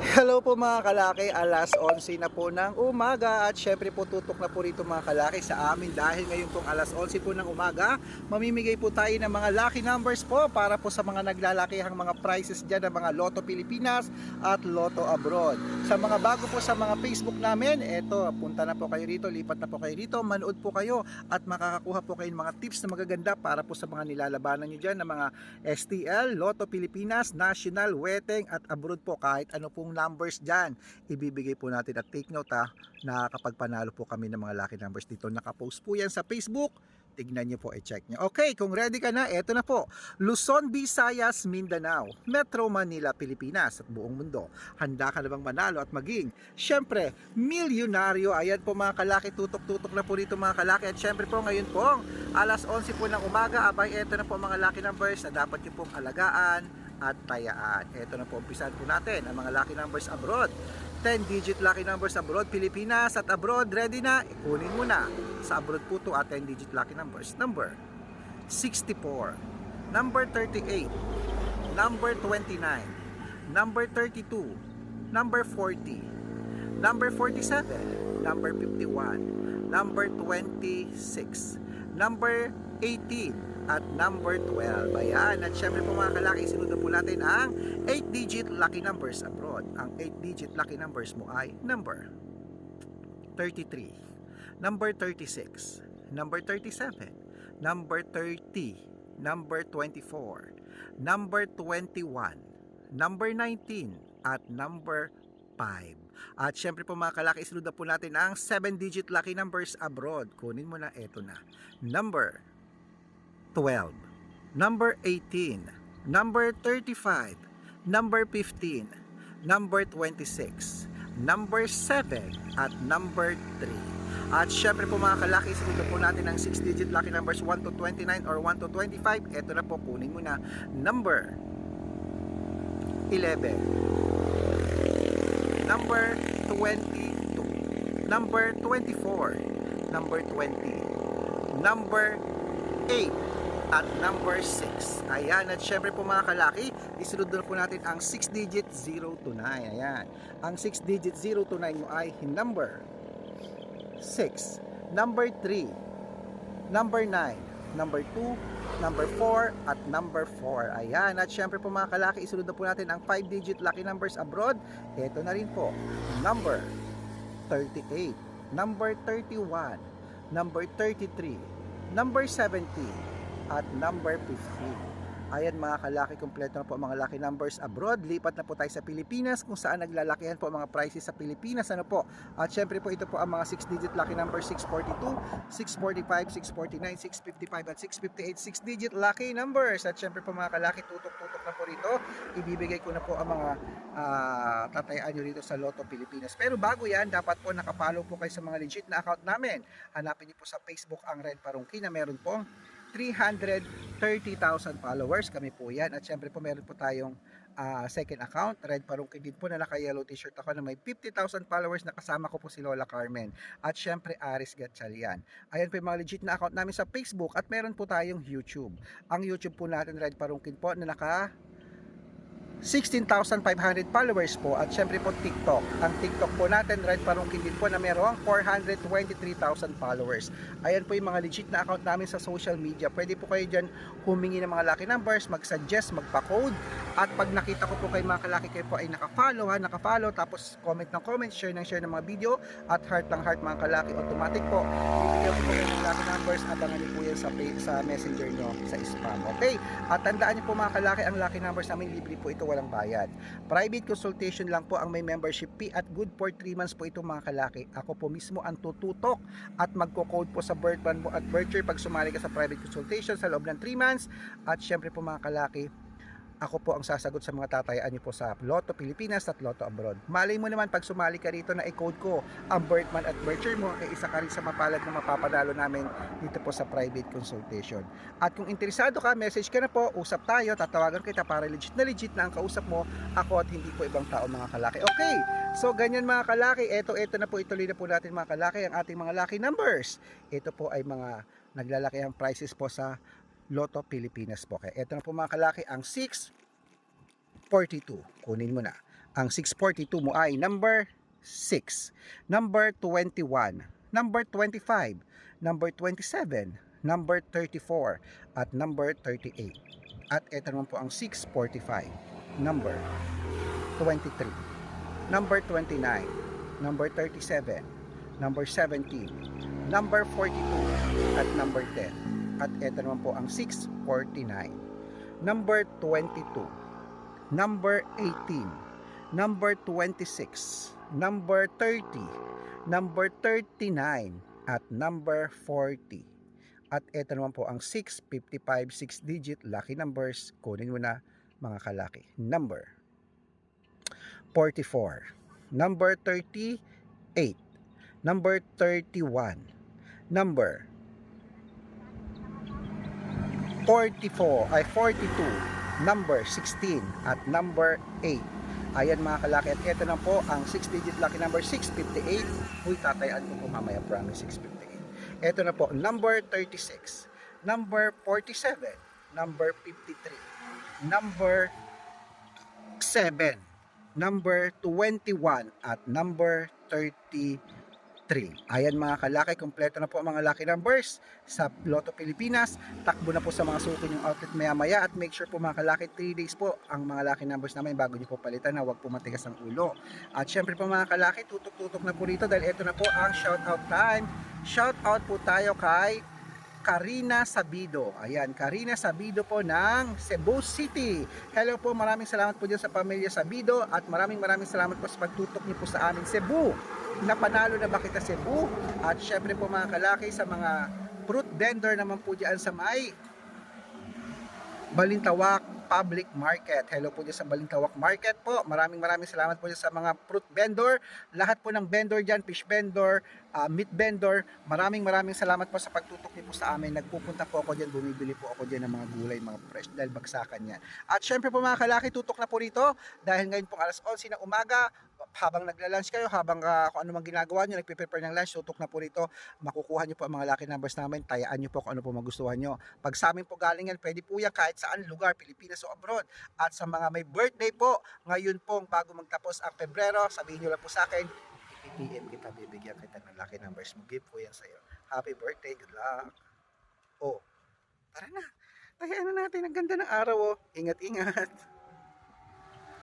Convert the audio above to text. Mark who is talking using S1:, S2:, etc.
S1: Hello po mga kalaki, alas 11 na po ng umaga at syempre po tutok na po rito mga kalaki sa amin dahil ngayon pong alas 11 po ng umaga mamimigay po tayo ng mga lucky numbers po para po sa mga naglalakihang mga prizes dyan ng mga Lotto Pilipinas at Lotto Abroad. Sa mga bago po sa mga Facebook namin, eto punta na po kayo rito, lipat na po kayo rito, manood po kayo at makakakuha po kayo ng mga tips na magaganda para po sa mga nilalabanan nyo dyan ng mga STL, Lotto Pilipinas, National, Weteng at Abroad po kahit ano pong numbers dyan ibibigay po natin at take note ha na kapag panalo po kami ng mga lucky numbers dito nakapost po yan sa Facebook tignan nyo po, i-check nyo. Okay, kung ready ka na, eto na po. Luzon, Visayas, Mindanao, Metro Manila, Pilipinas at buong mundo. Handa ka na bang manalo at maging, syempre, milyonaryo. Ayan po mga kalaki, tutok-tutok na po rito mga kalaki. At syempre po ngayon po, alas 11 po ng umaga, abay, eto na po mga lucky numbers na dapat nyo pong alagaan at tayaan. Ito na po, umpisahan po natin ang mga lucky numbers abroad. 10-digit lucky numbers abroad, Pilipinas at abroad, ready na? Ikunin mo na. Sa abroad po to at 10-digit lucky numbers. Number 64, number 38, number 29, number 32, number 40, number 47, number 51, number 26, number 18, at number 12. Ayan. At syempre po mga kalaki, sinunod po natin ang 8-digit lucky numbers abroad. Ang 8-digit lucky numbers mo ay number 33, number 36, number 37, number 30, number 24, number 21, number 19, at number 5. At syempre po mga kalaki, isunod na po natin ang 7-digit lucky numbers abroad. Kunin mo na, eto na. Number 12, number 18, number 35, number 15, number 26, number 7, at number 3. At syempre po mga kalaki, sunod po natin ang 6-digit lucky numbers 1 to 29 or 1 to 25. Ito na po, kunin mo na. Number 11, number 22, number 24, number 20, number 8, at number 6. Ayan, at syempre po mga kalaki, isunod na po natin ang 6 digit 0 to 9. Ayan, ang 6 digit 0 to 9 mo ay number 6, number 3, number 9, number 2, number 4, at number 4. Ayan, at syempre po mga kalaki, isunod na po natin ang 5 digit lucky numbers abroad. Ito na rin po, number 38, number 31, number 33, number 70, at number 15. Ayan mga kalaki, kompleto na po ang mga lucky numbers abroad. Lipat na po tayo sa Pilipinas kung saan naglalakihan po ang mga prices sa Pilipinas. Ano po? At syempre po ito po ang mga 6-digit lucky numbers 642, 645, 649, 655 at 658 6-digit lucky numbers. At syempre po mga kalaki, tutok-tutok na po rito. Ibibigay ko na po ang mga uh, tatayaan nyo rito sa Lotto Pilipinas. Pero bago yan, dapat po nakapollow po kayo sa mga legit na account namin. Hanapin niyo po sa Facebook ang Red Parungki na meron pong 330,000 followers. Kami po yan. At syempre po meron po tayong uh, second account, Red Parungki din po na naka-yellow t-shirt ako na may 50,000 followers na kasama ko po si Lola Carmen. At syempre Aris Gatchalian. Ayan po yung mga legit na account namin sa Facebook at meron po tayong YouTube. Ang YouTube po natin Red Parungkin po na naka 16,500 followers po at syempre po TikTok. Ang TikTok po natin, Red Parungkin din po na merong 423,000 followers. Ayan po yung mga legit na account namin sa social media. Pwede po kayo dyan humingi ng mga lucky numbers, mag-suggest, magpa-code. At pag nakita ko po kay mga kalaki kayo po ay naka-follow ha, naka-follow, tapos comment ng comment, share ng share ng mga video, at heart ng heart mga kalaki, automatic po. Bibigyan po kayo ng numbers, abangan niyo po yan sa, sa messenger nyo, sa spam. Okay? At tandaan niyo po mga kalaki, ang lucky numbers namin libre po ito walang bayad. Private consultation lang po ang may membership fee at good for 3 months po ito mga kalaki. Ako po mismo ang tututok at magko-code po sa birth plan mo at birth year pag sumali ka sa private consultation sa loob ng 3 months. At syempre po mga kalaki, ako po ang sasagot sa mga tatayaan niyo po sa Lotto Pilipinas at Lotto Abroad. Malay mo naman pag sumali ka rito na i-code ko ang birthman at birthday mo ay isa ka rin sa mapalad na mapapadalo namin dito po sa private consultation. At kung interesado ka, message ka na po, usap tayo, tatawagan kita para legit na legit na ang kausap mo, ako at hindi po ibang tao mga kalaki. Okay, so ganyan mga kalaki, eto eto na po ituloy na po natin mga kalaki ang ating mga lucky numbers. Ito po ay mga naglalaki ang prices po sa Lotto Pilipinas po. Kaya ito na po mga kalaki ang 642. Kunin mo na. Ang 642 mo ay number 6, number 21, number 25, number 27, number 34, at number 38. At ito naman po ang 645, number 23, number 29, number 37, number 17, number 42, at number 10. At ito naman po ang 649, number 22, number 18, number 26, number 30, number 39, at number 40. At ito naman po ang 655 6-digit lucky numbers. Kunin mo na mga kalaki. Number 44, number 38, number 31, number 44 ay 42, number 16 at number 8. Ayan mga kalaki at ito na po ang 6-digit lucky number 658. Uy, tatayaan ko po mamaya promise 658. Ito na po number 36, number 47, number 53, number 7, number 21 at number 33. Ayan mga kalaki, kompleto na po ang mga lucky numbers sa Lotto Pilipinas. Takbo na po sa mga suko yung outlet maya maya at make sure po mga kalaki 3 days po ang mga lucky numbers namin bago nyo po palitan na huwag po matigas ang ulo. At syempre po mga kalaki, tutok-tutok na po rito dahil ito na po ang shoutout time. Shoutout po tayo kay Karina Sabido. Ayan, Karina Sabido po ng Cebu City. Hello po, maraming salamat po dyan sa pamilya Sabido at maraming maraming salamat po sa pagtutok niyo po sa aming Cebu. Napanalo na ba kita Cebu? At syempre po mga kalaki sa mga fruit vendor naman po dyan sa may Balintawak Public Market. Hello po dyan sa Balintawak Market po. Maraming maraming salamat po dyan sa mga fruit vendor. Lahat po ng vendor dyan, fish vendor, ah, meat vendor. Maraming maraming salamat po sa pagtutok niyo po sa amin. Nagpupunta po ako dyan, bumibili po ako dyan ng mga gulay, mga fresh dahil bagsakan yan. At syempre po mga kalaki, tutok na po rito dahil ngayon pong alas 11 ng umaga, habang nagla-lunch kayo, habang ah, kung ano mang ginagawa nyo, nagpe-prepare ng lunch, tutok na po rito, makukuha nyo po ang mga lucky numbers namin, tayaan nyo po kung ano po magustuhan nyo. Pag sa amin po galing yan, pwede po yan kahit saan lugar, Pilipinas o abroad. At sa mga may birthday po, ngayon pong bago magtapos ang Pebrero, sabihin nyo lang po sa akin, PM kita, bibigyan kita ng lucky numbers mo. Give po yan sa'yo. Happy birthday, good luck. Oh, tara na. Tayaan na natin. Ang ganda ng araw, oh. Ingat-ingat.